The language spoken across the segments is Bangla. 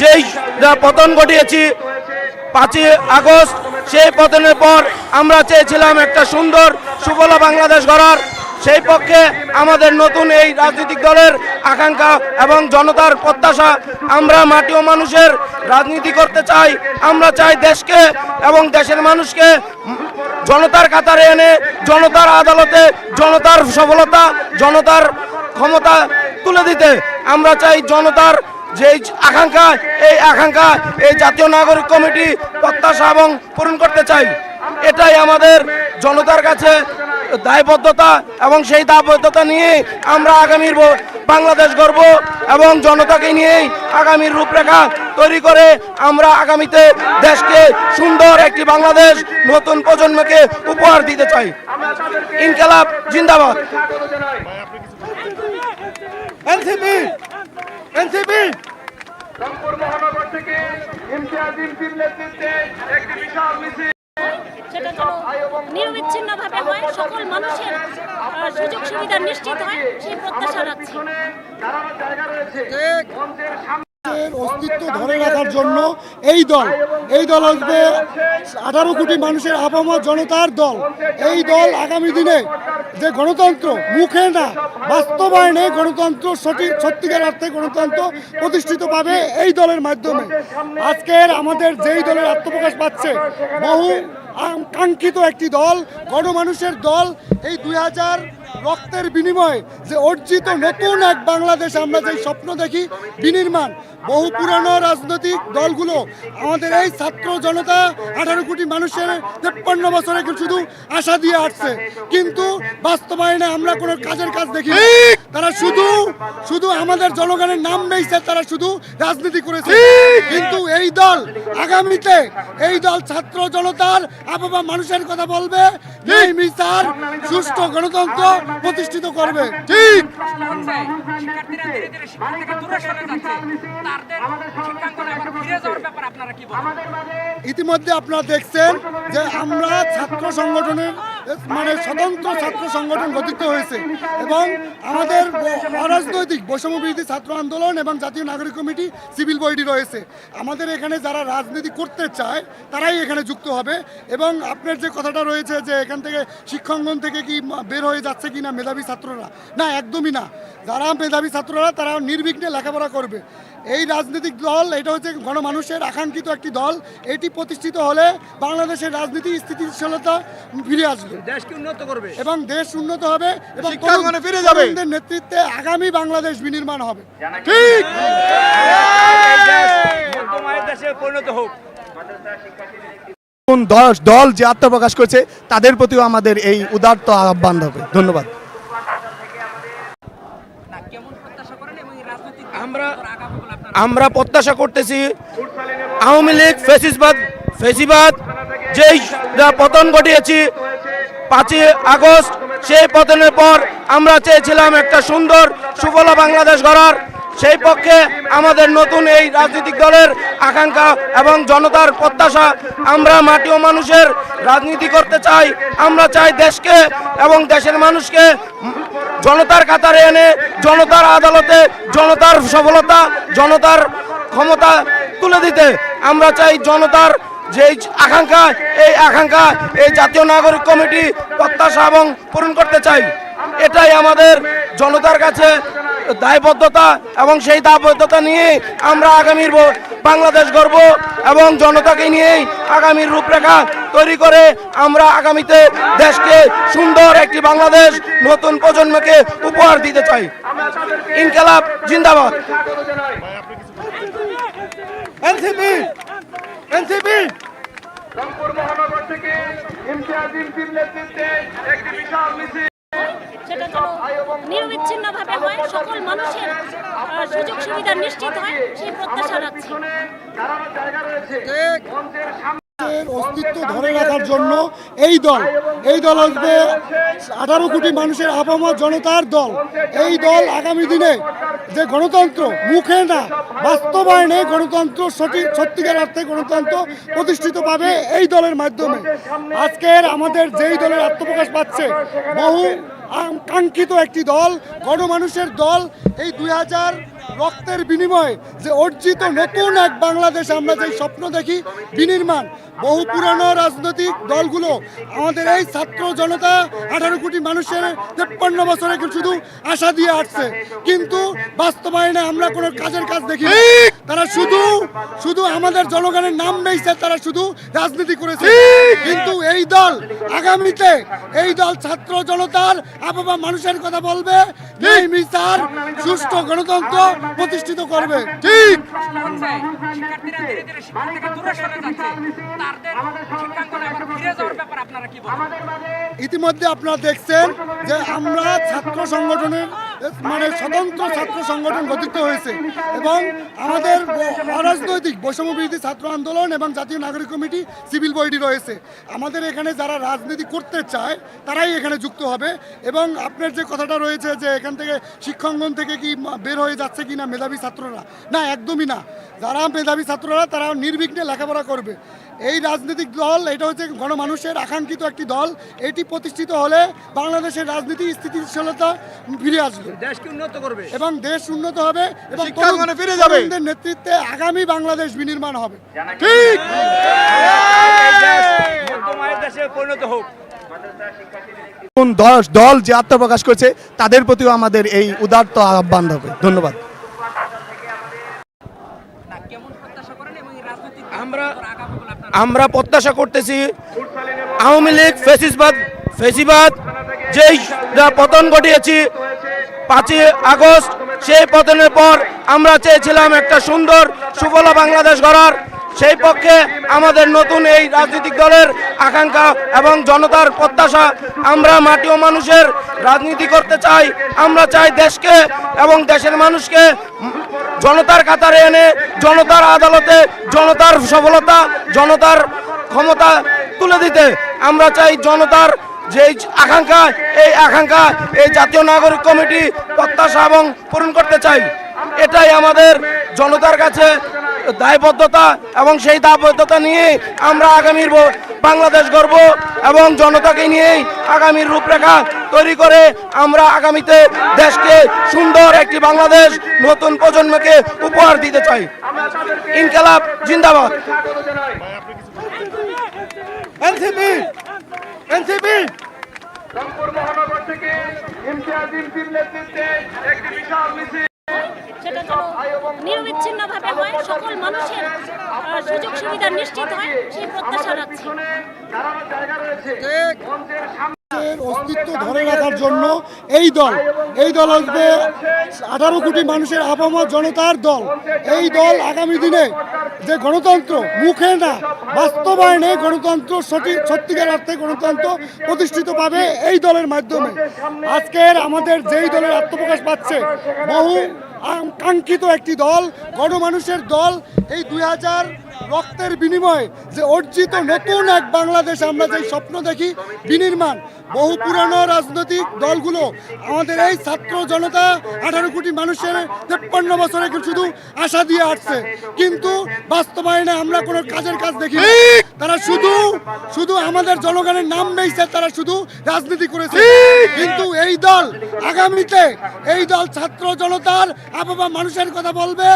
যেই পতন ঘটিয়েছি পাঁচই আগস্ট, সেই পতনের পর আমরা চেয়েছিলাম একটা সুন্দর, সুফলা বাংলাদেশ গড়ার। সেই পক্ষে আমাদের নতুন এই রাজনৈতিক দলের আকাঙ্ক্ষা এবং জনতার প্রত্যাশা, আমরা মাটি ও মানুষের রাজনীতি করতে চাই। আমরা চাই দেশকে এবং দেশের মানুষকে জনতার কাতারে এনে জনতার আদালতে জনতার সফলতা, জনতার ক্ষমতা তুলে দিতে। আমরা চাই জনতার যে আকাঙ্ক্ষা এই আকাঙ্ক্ষা এই জাতীয় নাগরিক কমিটি প্রত্যাশা এবং পূরণ করতে চাই। এটাই আমাদের জনতার কাছে দায়বদ্ধতা এবং সেই দায়বদ্ধতা নিয়ে আমরা আগামীর বাংলাদেশ গর্ব এবং জনতাকে নিয়েই আগামীর রূপরেখা তৈরি করে আমরা আগামীতে দেশকে সুন্দর একটি বাংলাদেশ নতুন প্রজন্মকে উপহার দিতে চাই। ইনকালাব জিন্দাবাদ। এনসিপি! রংপুর মহানগর থেকে ইমতিয়াজ ইমতির নেতৃত্বে একটি বিশাল মিছিল। সেটা যেন নিরবিচ্ছিন্নভাবে হয় সকল মানুষের সুযোগ সুবিধা নিশ্চিত হয় সেই প্রত্যাশা রাখছি। এর অস্তিত্ব ধরে রাখার জন্য এই দল এই দল আসবে আঠারো কোটি মানুষের আপামর জনতার দল। এই দল আগামী দিনে যে গণতন্ত্র মুখে না বাস্তবায়নে গণতন্ত্র সঠিক সত্যিকার অর্থে গণতন্ত্র প্রতিষ্ঠিত পাবে এই দলের মাধ্যমে। আজকের আমাদের যেই দলের আত্মপ্রকাশ পাচ্ছে বহু কাঙ্ক্ষিত একটি দল গণমানুষের দল এই দুই হাজার রক্তের বিনিময়ে যে অর্জিত নতুন এক বাংলাদেশ আমরা যে স্বপ্ন দেখি, বিনির্মাণ বহু পুরানো রাজনৈতিক দলগুলো, আমাদের এই ছাত্র জনতা আঠারো কোটি মানুষের তেপ্পান্ন বছরে শুধু আশা দিয়ে আসছে কিন্তু বাস্তবায়নে আমরা কোনো কাজের কাজ দেখি। তারা শুধু শুধু আমাদের জনগণের নাম বেইছে তারা শুধু রাজনীতি করেছে। কিন্তু এই দল আগামীতে এই দল ছাত্র জনতার আবাবা মানুষের কথা বলবে মিসার সুষ্ঠু গণতন্ত্র প্রতিষ্ঠিত করবে। ঠিক। ইতিমধ্যে আপনারা দেখছেন যে আমরা ছাত্র সংগঠনের মানে স্বতন্ত্র ছাত্র সংগঠন গঠিত হয়েছে এবং আমাদের অরাজনৈতিক বৈষম্য বিরোধী ছাত্র আন্দোলন এবং জাতীয় নাগরিক কমিটি সিভিল বডি রয়েছে। আমাদের এখানে যারা রাজনীতি করতে চায়, তারাই এখানে যুক্ত হবে এবং আপনার যে কথাটা রয়েছে যে এখান থেকে শিক্ষাঙ্গন থেকে কি বের হয়ে যাচ্ছে কি না মেধাবী ছাত্ররা, না, একদমই না। যারা মেধাবী ছাত্ররা, তারা নির্বিঘ্নে লেখাপড়া করবে। এই রাজনৈতিক দল এটা হচ্ছে গণমানুষের আকাঙ্ক্ষিত একটি দল এটি প্রতিষ্ঠিত হলে বাংলাদেশের রাজনীতি স্থিতিশীলতা ফিরে আসবে। দেশকে উন্নত করবে। এবং দেশ উন্নত হবে এবং ফিরে যাবে। নেতৃত্বে আগামী বাংলাদেশ বিনির্মাণ হবে। ঠিক! মধ্যমায়ের দেশে পরিণত হোক। কোন দল দল যে আত্মপ্রকাশ করেছে তাদের প্রতিও আমাদের এই উদার্ত আহ্বান হবে। ধন্যবাদ না কেমন প্রত্যাশা করেন এবং এই রাজনৈতিক আমরা আগামী বলে আপনারা আমরা প্রত্যাশা করতেছি আওয়ামী লীগ ফেসিসবাদ ফেসিবাদ, যেই পতন ঘটিয়েছি, পাঁচই আগস্ট, সেই পতনের পর আমরা চেয়েছিলাম একটা সুন্দর, সুফলা বাংলাদেশ গড়ার। সেই পক্ষে আমাদের নতুন এই রাজনৈতিক দলের আকাঙ্ক্ষা এবং জনতার প্রত্যাশা আমরা মাটি ও মানুষের রাজনীতি করতে চাই। আমরা চাই দেশকে এবং দেশের মানুষকে জনতার কাতারে এনে জনতার আদালতে জনতার সফলতা, জনতার ক্ষমতা তুলে দিতে আমরা চাই জনতার যে আকাঙ্ক্ষা, এই আকাঙ্ক্ষা এই জাতীয় নাগরিক কমিটি প্রত্যাশা এবং পূরণ করতে চাই। এটাই আমাদের জনতার কাছে দায়বদ্ধতা এবং সেই দায়বদ্ধতা নিয়ে আমরা আগামীর বাংলাদেশ গর্ব এবং জনতাকে নিয়েই আগামীর রূপরেখা তৈরি করে আমরা আগামীতে দেশকে সুন্দর একটি বাংলাদেশ নতুন প্রজন্মকে উপহার দিতে চাই। ইনকালাব জিন্দাবাদ। NCP NCP. রংপুর মহানগর থেকে ইমতিয়াজ ইমতির নেতৃত্বে একটি বিশাল মিছিল। সেটা যেন নিরবিচ্ছিন্নভাবে হয় সকল মানুষের সুযোগ সুবিধা নিশ্চিত হয় সেই প্রত্যাশা রাখছি। অস্তিত্ব ধরে রাখার জন্য এই দল এই দল আসবে আঠারো কোটি মানুষের আপামর জনতার দল। এই দল আগামী দিনে যে গণতন্ত্র মুখে না বাস্তবায়নে গণতন্ত্র সঠিক সত্যিকার অর্থে গণতন্ত্র প্রতিষ্ঠিত পাবে এই দলের মাধ্যমে। আজকের আমাদের যেই দলের আত্মপ্রকাশ পাচ্ছে বহু কাঙ্ক্ষিত একটি দল গণমানুষের দল এই দুই হাজার রক্তের বিনিময়ে যে অর্জিত নতুন এক বাংলাদেশ আমরা যে স্বপ্ন দেখি বিনির্মাণ। বহু পুরানো রাজনৈতিক দলগুলো আমাদের এই ছাত্র জনতা আঠারো কোটি মানুষের তেপ্পান্ন বছরে শুধু আশা দিয়ে আসছে কিন্তু বাস্তবায়নে আমরা কোনো কাজের কাজ দেখি তারা শুধু শুধু আমাদের জনগণের নাম বেইছে তারা শুধু রাজনীতি করেছে। কিন্তু এই দল আগামীতে এই দল ছাত্র জনতার আবাবা মানুষের কথা বলবে। সুষ্ঠু গণতন্ত্র প্রতিষ্ঠিত করবে। ঠিক। ইতিমধ্যে আপনারা দেখছেন যে আমরা ছাত্র সংগঠনের মানে স্বতন্ত্র ছাত্র সংগঠন গঠিত হয়েছে এবং আমাদের অরাজনৈতিক বৈষম্য বিরোধী ছাত্র আন্দোলন এবং জাতীয় নাগরিক কমিটি সিভিল বডি রয়েছে। আমাদের এখানে যারা রাজনীতি করতে চায়, তারাই এখানে যুক্ত হবে এবং আপনার যে কথাটা রয়েছে যে এখান থেকে শিক্ষাঙ্গন থেকে কি বের হয়ে যাচ্ছে কি না মেধাবী ছাত্ররা, না, একদমই না। যারা মেধাবী ছাত্ররা, তারা নির্বিঘ্নে লেখাপড়া করবে। এই রাজনৈতিক দল এটা হচ্ছে গণমানুষের আকাঙ্ক্ষিত একটি দল এটি প্রতিষ্ঠিত হলে বাংলাদেশের রাজনীতি স্থিতিশীলতা ফিরে আসবে। দেশকে উন্নত করবে। এবং দেশ উন্নত হবে এবং ফিরে যাবে। তরুণদের নেতৃত্বে আগামী বাংলাদেশ বিনির্মাণ হবে। ঠিক! পরিণত হোক। কোন দল দল যে আত্মপ্রকাশ করছে তাদের প্রতিও আমাদের এই উদারত আহ্বান হবে ধন্যবাদ না কেমন প্রত্যাশা করেন এবং এই রাজনৈতিক আমরা- আগামী বলে আপনারা আমরা প্রত্যাশা করতেছি আওয়ামী লীগ ফেসিসবাদ ফেসিবাদ, যেই পতন ঘটিয়েছি, পাঁচই আগস্ট, সেই পতনের পর আমরা চেয়েছিলাম একটা সুন্দর, সুফলা বাংলাদেশ গড়ার। সেই পক্ষে আমাদের নতুন এই রাজনৈতিক দলের আকাঙ্ক্ষা এবং জনতার প্রত্যাশা, আমরা মাটি ও মানুষের রাজনীতি করতে চাই। আমরা চাই দেশকে এবং দেশের মানুষকে জনতার কাতারে এনে জনতার আদালতে জনতার সফলতা, জনতার ক্ষমতা তুলে দিতে আমরা চাই জনতার যে আকাঙ্ক্ষা, এই আকাঙ্ক্ষা এই জাতীয় নাগরিক কমিটি প্রত্যাশা এবং পূরণ করতে চাই। এটাই আমাদের জনতার কাছে দায়বদ্ধতা এবং সেই দায়বদ্ধতা নিয়ে আমরা আগামীর ব- বাংলাদেশ গর্ব এবং জনতাকে নিয়েই আগামীর রূপরেখা তৈরি করে আমরা আগামীতে দেশকে সুন্দর একটি বাংলাদেশ নতুন প্রজন্মকে উপহার দিতে চাই। ইনকালাব জিন্দাবাদ। NCP NCP. রংপুর মহানগর থেকে ইমতিয়াজ ইমতির নেতৃত্বে একটি বিশাল মিছিল। নিরবিচ্ছিন্নভাবে হয় সকল মানুষের সুযোগ সুবিধা নিশ্চিত হয় সেই প্রত্যাশা রাখছি। অস্তিত্ব ধরে রাখার জন্য এই দল এই দল আসবে আঠারো কোটি মানুষের আপামর জনতার দল। এই দল আগামী দিনে যে গণতন্ত্র মুখে না বাস্তবায়নে গণতন্ত্র সঠিক সত্যিকার অর্থে গণতন্ত্র প্রতিষ্ঠিত পাবে এই দলের মাধ্যমে। আজকের আমাদের যেই দলের আত্মপ্রকাশ পাচ্ছে বহু কাঙ্ক্ষিত একটি দল গণমানুষের দল এই দুই হাজার রক্তের বিনিময়ে যে অর্জিত নতুন এক বাংলাদেশ আমরা যে স্বপ্ন দেখি বিনির্মাণ। বহু পুরানো রাজনৈতিক দলগুলো আমাদের এই ছাত্র জনতা আঠারো কোটি মানুষের তেপ্পান্ন বছরে শুধু আশা দিয়ে আসছে কিন্তু বাস্তবায়নে আমরা কোনো কাজের কাজ দেখি তারা শুধু শুধু আমাদের জনগণের নাম বেইছে তারা শুধু রাজনীতি করেছে। কিন্তু এই দল আগামীতে এই দল ছাত্র জনতার আবাবা মানুষের কথা বলবে।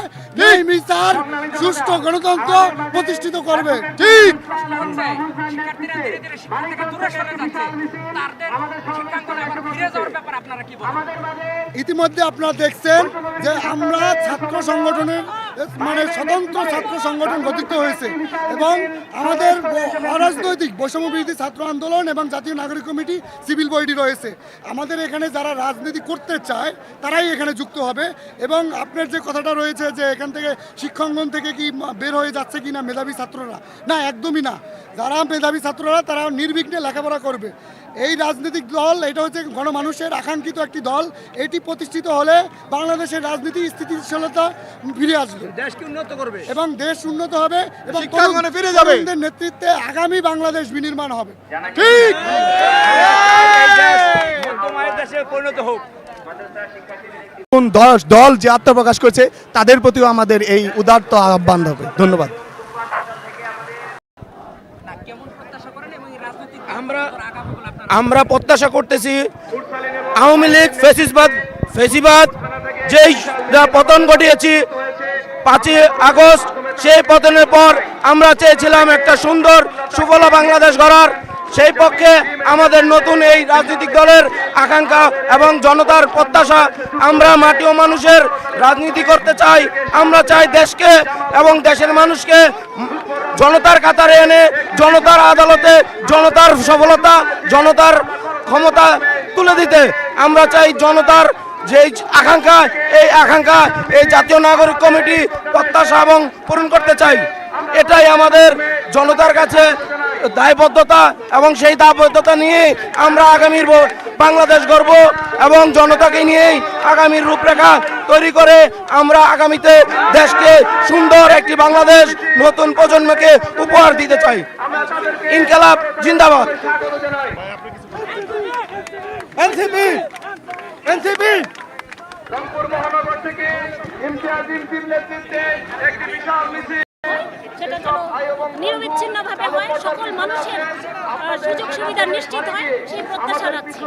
সুষ্ঠু গণতন্ত্র প্রতিষ্ঠিত করবে। ঠিক। ইতিমধ্যে আপনারা দেখছেন যে আমরা ছাত্র সংগঠনের মানে স্বতন্ত্র ছাত্র সংগঠন গঠিত হয়েছে এবং আমাদের অরাজনৈতিক বৈষম্য বিরোধী ছাত্র আন্দোলন এবং জাতীয় নাগরিক কমিটি সিভিল বডি রয়েছে। আমাদের এখানে যারা রাজনীতি করতে চায় তারাই এখানে যুক্ত হবে এবং আপনার যে কথাটা রয়েছে যে এখান থেকে শিক্ষাঙ্গন থেকে কি বের হয়ে যাচ্ছে কি না মেধাবী ছাত্ররা? না একদমই না। যারা মেধাবী ছাত্ররা তারা নির্বিঘ্নে লেখাপড়া করবে। এই রাজনৈতিক দল এটা হচ্ছে গণমানুষের আকাঙ্ক্ষিত একটি দল। এটি প্রতিষ্ঠিত হলে বাংলাদেশের রাজনীতি স্থিতিশীলতা ফিরে আসবে। দেশকে উন্নত করবে। এবং দেশ উন্নত হবে এবং ফিরে যাবে। নেতৃত্বে আগামী বাংলাদেশ বিনির্মাণ হবে। ঠিক! পরিণত হোক। কোন দল দল যে আত্মপ্রকাশ করছে তাদের প্রতিও আমাদের এই উদারত আহ্বান হবে ধন্যবাদ না কেমন প্রত্যাশা করেন এবং এই রাজনৈতিক আমরা- প্রত্যাশা করতেছি আওয়ামী লীগ ফেসিসবাদ ফেসিবাদ, যেই পতন ঘটিয়েছি, পাঁচই আগস্ট, সেই পতনের পর আমরা চেয়েছিলাম একটা সুন্দর, সুফলা বাংলাদেশ গড়ার। সেই পক্ষে আমাদের নতুন এই রাজনৈতিক দলের আকাঙ্ক্ষা এবং জনতার প্রত্যাশা আমরা মাটি ও মানুষের রাজনীতি করতে চাই। আমরা চাই দেশকে এবং দেশের মানুষকে জনতার কাতারে এনে জনতার আদালতে জনতার সফলতা, জনতার ক্ষমতা তুলে দিতে আমরা চাই জনতার যে আকাঙ্ক্ষা, এই আকাঙ্ক্ষা এই জাতীয় নাগরিক কমিটি প্রত্যাশা এবং পূরণ করতে চাই। এটাই আমাদের জনতার কাছে দায়বদ্ধতা এবং সেই দায়বদ্ধতা নিয়ে আমরা আগামীর বাংলাদেশ গর্ব এবং জনতাকে নিয়েই আগামীর রূপরেখা তৈরি করে আমরা আগামীতে দেশকে সুন্দর একটি বাংলাদেশ নতুন প্রজন্মকে উপহার দিতে চাই। ইনকালাব জিন্দাবাদ। NCP NCP. রংপুর মহানগর থেকে ইমতিয়াজ ইমতির নেতৃত্বে একটি বিশাল মিছিল সেটা যেন নিরবিচ্ছিন্নভাবে হয় সকল মানুষের সুযোগ সুবিধা নিশ্চিত হয় সেই প্রত্যাশা রাখছি।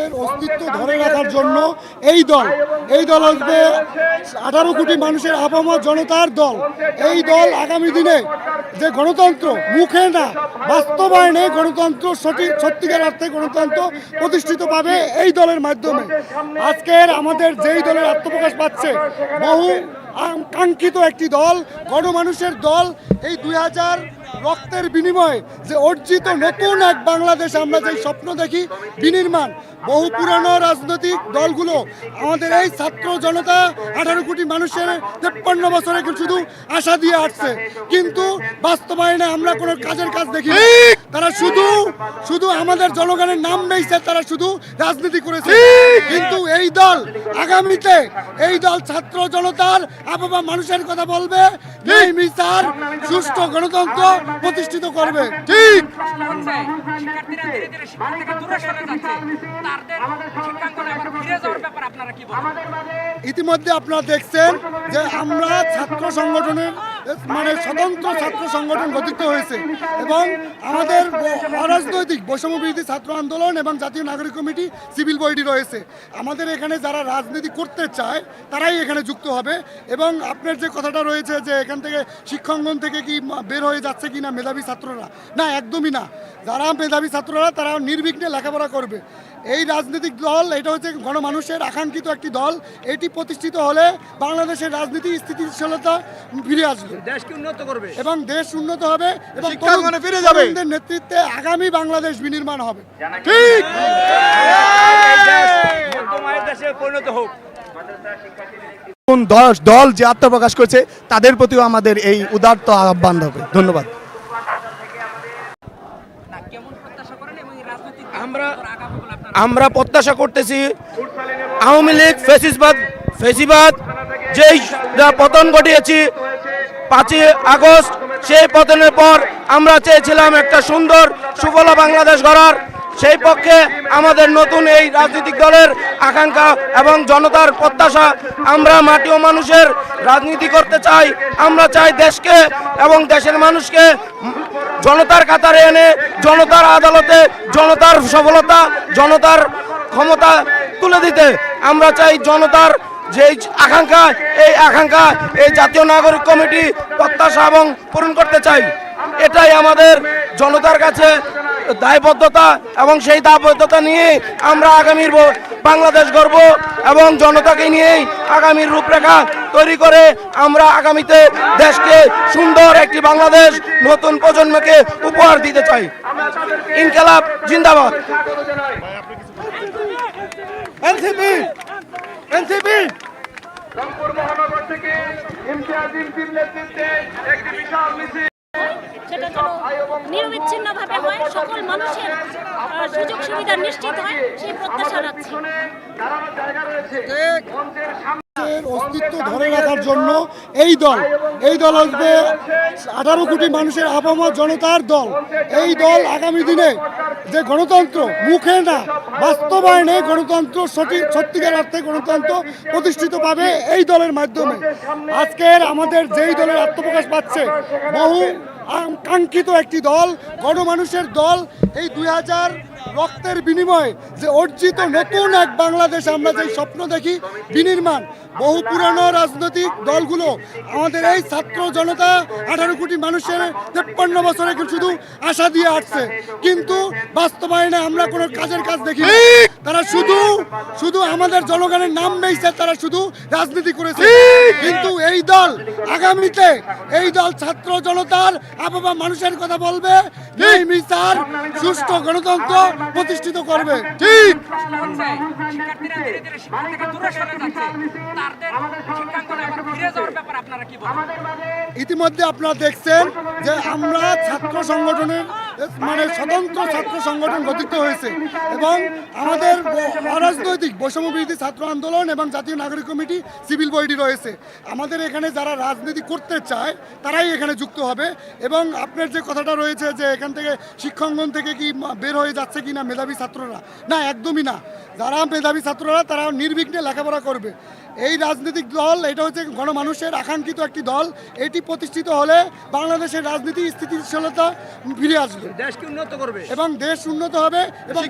এর অস্তিত্ব ধরে রাখার জন্য এই দল এই দল আসবে আঠারো কোটি মানুষের আপামর জনতার দল। এই দল আগামী দিনে যে গণতন্ত্র মুখে না বাস্তবায়নে গণতন্ত্র সঠিক সত্যিকার অর্থে গণতন্ত্র প্রতিষ্ঠিত পাবে এই দলের মাধ্যমে। আজকের আমাদের যেই দলের আত্মপ্রকাশ পাচ্ছে বহু কাঙ্ক্ষিত একটি দল, গণমানুষের দল, এই দুই হাজার রক্তের বিনিময়ে যে অর্জিত নতুন এক বাংলাদেশ আমরা যে স্বপ্ন দেখি, বিনির্মাণ বহু পুরানো রাজনৈতিক দলগুলো, আমাদের এই ছাত্র জনতা, আঠারো কোটি মানুষের তেপ্পান্ন বছরে শুধু আশা দিয়ে আসছে কিন্তু বাস্তবায়নে আমরা কোনো কাজের কাজ দেখি। তারা শুধু শুধু আমাদের জনগণের নাম নেইছে তারা শুধু রাজনীতি করেছে। কিন্তু এই দল আগামীতে এই দল ছাত্র জনতার আবাবা মানুষের কথা বলবে। এই মিসার সুষ্ঠু গণতন্ত্র প্রতিষ্ঠিত করবে। ঠিক। ইতিমধ্যে আপনারা দেখছেন যে আমরা ছাত্র সংগঠনের মানে স্বতন্ত্র ছাত্র সংগঠন গঠিত হয়েছে। এবং আমাদের ব- অরাজনৈতিক বৈষম্য বিরোধী ছাত্র আন্দোলন এবং জাতীয় নাগরিক কমিটি সিভিল বডি রয়েছে। আমাদের এখানে যারা রাজনীতি করতে চায় তারাই এখানে যুক্ত হবে এবং আপনার যে কথাটা রয়েছে যে এখান থেকে শিক্ষাঙ্গন থেকে কি বের হয়ে যাচ্ছে কি না মেধাবী ছাত্ররা না একদমই না। যারা মেধাবী ছাত্ররা তারা নির্বিঘ্নে লেখাপড়া করবে। এই রাজনৈতিক দল এটা হচ্ছে গণমানুষের আকাঙ্ক্ষিত একটি দল এটি প্রতিষ্ঠিত হলে বাংলাদেশের রাজনীতি স্থিতিশীলতা ফিরে আসবে। দেশকে উন্নত করবে? এবং দেশ উন্নত হবে এবং ফিরে যাবে। নেতৃত্বে আগামী বাংলাদেশ বিনির্মাণ হবে। ঠিক! পরিণত হোক। কোন দশ দল যে আত্মপ্রকাশ করছে তাদের প্রতিও আমাদের এই উদার্ত আহ্বান হবে ধন্যবাদ না কেমন প্রত্যাশা করেন এবং এই রাজনৈতিক আমরা- আমরা প্রত্যাশা করতেছি আওয়ামী লীগ ফেসিসবাদ ফেসিবাদ যেই পতন ঘটিয়েছি পাঁচই আগস্ট সেই পতনের পর আমরা চেয়েছিলাম একটা সুন্দর সুফলা বাংলাদেশ গড়ার। সেই পক্ষে আমাদের নতুন এই রাজনৈতিক দলের আকাঙ্ক্ষা এবং জনতার প্রত্যাশা আমরা মাটি ও মানুষের রাজনীতি করতে চাই। আমরা চাই দেশকে এবং দেশের মানুষকে জনতার কাতারে এনে জনতার আদালতে জনতার সফলতা, জনতার ক্ষমতা তুলে দিতে আমরা চাই জনতার যে আকাঙ্ক্ষা, এই আকাঙ্ক্ষা এই জাতীয় নাগরিক কমিটি প্রত্যাশা এবং পূরণ করতে চাই। এটাই আমাদের জনতার কাছে দায়বদ্ধতা এবং সেই দায়বদ্ধতা নিয়ে আমরা আগামীর বাংলাদেশ গর্ব এবং জনতাকে নিয়েই আগামীর রূপরেখা তৈরি করে আমরা আগামীতে দেশকে সুন্দর একটি বাংলাদেশ নতুন প্রজন্মকে উপহার দিতে চাই। ইনকালাব জিন্দাবাদ। NCP NCP. রংপুর মহানগর থেকে ইমতিয়াজ ইমতির নেতৃত্বে একটি বিশাল মিছিল। সেটা যেন নিরবিচ্ছিন্নভাবে হয় সকল মানুষের সুযোগ সুবিধা নিশ্চিত হয় সেই প্রত্যাশা রাখছি। পিছনে দাঁড়ানোর জায়গা রয়েছে। মঞ্চের সামনে এর অস্তিত্ব ধরে রাখার জন্য এই দল এই দল আসবে আঠারো কোটি মানুষের আপামর জনতার দল। এই দল আগামী দিনে যে গণতন্ত্র, মুখে না, বাস্তবায়নে গণতন্ত্র সঠিক সত্যিকার অর্থে গণতন্ত্র প্রতিষ্ঠিত পাবে এই দলের মাধ্যমে। আজকের আমাদের যেই দলের আত্মপ্রকাশ পাচ্ছে, বহু কাঙ্ক্ষিত একটি দল, গণমানুষের দল, এই দুই হাজার রক্তের বিনিময়ে যে অর্জিত নতুন এক বাংলাদেশ আমরা যে স্বপ্ন দেখি বিনির্মাণ। বহু পুরানো রাজনৈতিক দলগুলো আমাদের এই ছাত্র জনতা আঠারো কোটি মানুষের তেপ্পান্ন বছরে শুধু আশা দিয়ে আসছে কিন্তু বাস্তবায়নে আমরা কোনো কাজের কাজ দেখি তারা শুধু শুধু আমাদের জনগণের নাম বেইছে তারা শুধু রাজনীতি করেছে। কিন্তু এই দল আগামীতে এই দল ছাত্র জনতার আবাবা মানুষের কথা বলবে। সুষ্ঠু গণতন্ত্র প্রতিষ্ঠিত করবে। ঠিক। ইতিমধ্যে আপনারা দেখছেন যে আমরা ছাত্র সংগঠনের মানে স্বতন্ত্র ছাত্র সংগঠন গঠিত হয়েছে এবং আমাদের অরাজনৈতিক বৈষম্য বিরোধী ছাত্র আন্দোলন এবং জাতীয় নাগরিক কমিটি সিভিল বডি রয়েছে। আমাদের এখানে যারা রাজনীতি করতে চায়, তারাই এখানে যুক্ত হবে এবং আপনার যে কথাটা রয়েছে যে এখান থেকে শিক্ষাঙ্গন থেকে কি বের হয়ে যাচ্ছে কি না মেধাবী ছাত্ররা, না, একদমই না। যারা মেধাবী ছাত্ররা, তারা নির্বিঘ্নে লেখাপড়া করবে। এই রাজনৈতিক দল এটা হচ্ছে গণমানুষের আকাঙ্ক্ষিত একটি দল এটি প্রতিষ্ঠিত হলে বাংলাদেশের রাজনীতি স্থিতিশীলতা ফিরে আসবে। দেশকে উন্নত করবে। এবং দেশ উন্নত হবে এবং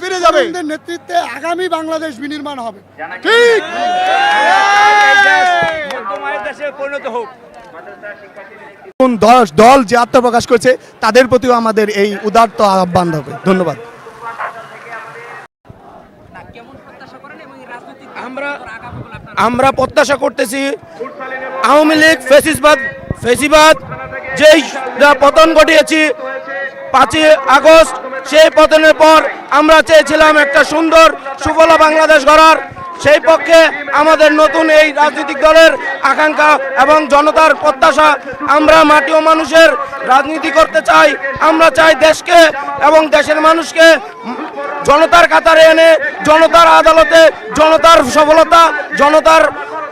ফিরে যাবে। নেতৃত্বে আগামী বাংলাদেশ বিনির্মাণ হবে। ঠিক! পরিণত হোক। কোন দল যে আত্মপ্রকাশ করছে তাদের প্রতিও আমাদের এই উদারত আহ্বান হবে। ধন্যবাদ না কেমন প্রত্যাশা করেন এবং এই রাজনৈতিক আমরা আগামীগুলো আপনারা আমরা প্রত্যাশা করতেছি আওয়ামী লীগ ফেসিসবাদ ফেসিবাদ, যেই পতন ঘটিয়েছি, পাঁচই আগস্ট, সেই পতনের পর আমরা চেয়েছিলাম একটা সুন্দর, সুফলা বাংলাদেশ গড়ার। সেই পক্ষে আমাদের নতুন এই রাজনৈতিক দলের আকাঙ্ক্ষা এবং জনতার প্রত্যাশা, আমরা মাটি ও মানুষের রাজনীতি করতে চাই, আমরা চাই দেশকে এবং দেশের মানুষকে জনতার কাতারে এনে জনতার আদালতে জনতার সফলতা, জনতার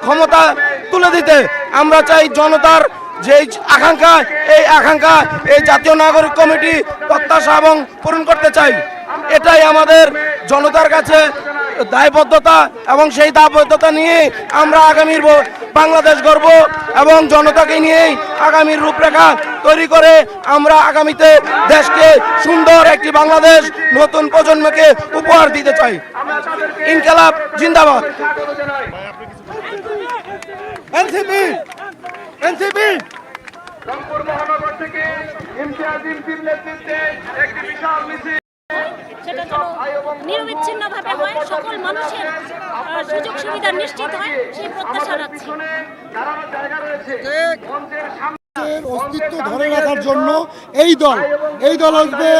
ক্ষমতা তুলে দিতে আমরা চাই জনতার যে আকাঙ্ক্ষা, এই আকাঙ্ক্ষা এই জাতীয় নাগরিক কমিটি প্রত্যাশা এবং পূরণ করতে চাই। এটাই আমাদের জনতার কাছে দায়বদ্ধতা এবং সেই দায়বদ্ধতা নিয়ে আমরা আগামীর বাংলাদেশ গর্ব এবং জনতাকে নিয়েই আগামীর রূপরেখা তৈরি করে আমরা আগামীতে দেশকে সুন্দর একটি বাংলাদেশ নতুন প্রজন্মকে উপহার দিতে চাই। ইনকালাব জিন্দাবাদ। NCP NCP. রংপুর মহানগর থেকে ইমতিয়াজ ইমতির নেতৃত্বে একটি বিশাল মিছিল। সেটা যেন নিরবিচ্ছিন্নভাবে হয় সকল মানুষের সুযোগ সুবিধা নিশ্চিত হয় সেই প্রত্যাশা রাখছি। অস্তিত্ব ধরে রাখার জন্য এই দল এই দল আসবে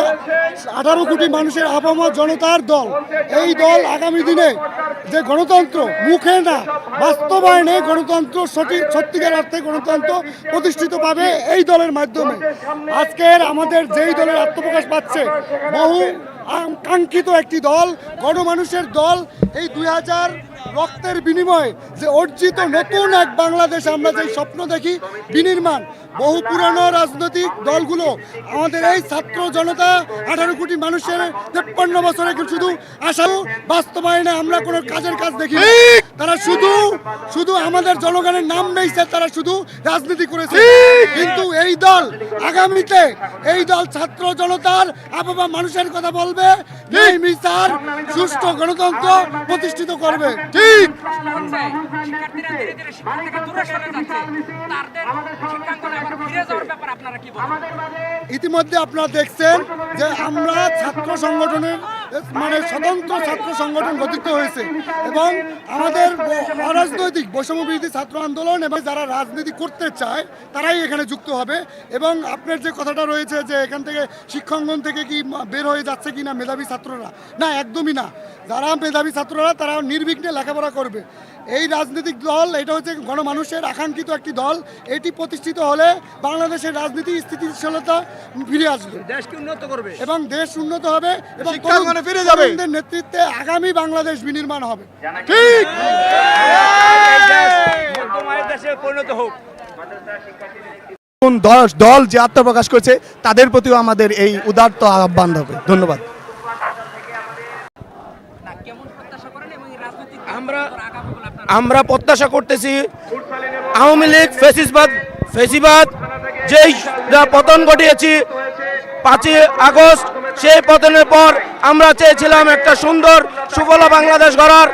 আঠারো কোটি মানুষের আপামর জনতার দল। এই দল আগামী দিনে যে গণতন্ত্র মুখে না বাস্তবায়নে গণতন্ত্র সঠিক সত্যিকার অর্থে গণতন্ত্র প্রতিষ্ঠিত পাবে এই দলের মাধ্যমে। আজকের আমাদের যেই দলের আত্মপ্রকাশ পাচ্ছে বহু কাঙ্ক্ষিত একটি দল গণমানুষের দল এই দুই হাজার রক্তের বিনিময়ে যে অর্জিত নতুন এক বাংলাদেশ আমরা যে স্বপ্ন দেখি, বিনির্মাণ। বহু পুরানো রাজনৈতিক দলগুলো, আমাদের এই ছাত্র জনতা, আঠারো কোটি মানুষের তেপ্পান্ন বছরে শুধু আশা বাস্তবায়নে আমরা কোনো কাজের কাজ দেখি তারা শুধু শুধু আমাদের জনগণের নাম বেইছে তারা শুধু রাজনীতি করেছে। কিন্তু এই দল, আগামীতে এই দল ছাত্র জনতার আবহাওয়া মানুষের কথা বলবে সুষ্ঠু গণতন্ত্র প্রতিষ্ঠিত করবে। ঠিক। ইতিমধ্যে আপনারা দেখছেন যে আমরা ছাত্র সংগঠনের মানে স্বতন্ত্র ছাত্র সংগঠন গঠিত হয়েছে এবং আমাদের অরাজনৈতিক বৈষম্য বিরোধী ছাত্র আন্দোলন এবং যারা রাজনীতি করতে চায় তারাই এখানে যুক্ত হবে এবং আপনার যে কথাটা রয়েছে যে এখান থেকে শিক্ষাঙ্গন থেকে কি বের হয়ে যাচ্ছে কি না মেধাবী ছাত্ররা না একদমই না। যারা মেধাবী ছাত্ররা তারা নির্বিঘ্নে লেখাপড়া করবে। এই রাজনৈতিক দল এটা হচ্ছে গণমানুষের আকাঙ্ক্ষিত একটি দল এটি প্রতিষ্ঠিত হলে বাংলাদেশের রাজনীতি স্থিতিশীলতা ফিরে আসবে। দেশকে উন্নত করবে। এবং দেশ উন্নত হবে এবং ফিরে যাবে। নেতৃত্বে আগামী বাংলাদেশ বিনির্মাণ হবে। ঠিক! দেশে পরিণত হোক। কোন দল যে আত্মপ্রকাশ করছে তাদের প্রতিও আমাদের এই উদারত আহ্বান হবে। ধন্যবাদ না কেমন প্রত্যাশা করেন এবং এই রাজনৈতিক আমরা প্রত্যাশা করতেছি আওয়ামী লীগ ফেসিসবাদ ফেসিবাদ, যেই যা পতন ঘটিয়েছি, পাঁচই আগস্ট, সেই পতনের পর আমরা চেয়েছিলাম একটা সুন্দর, সুফলা বাংলাদেশ গড়ার।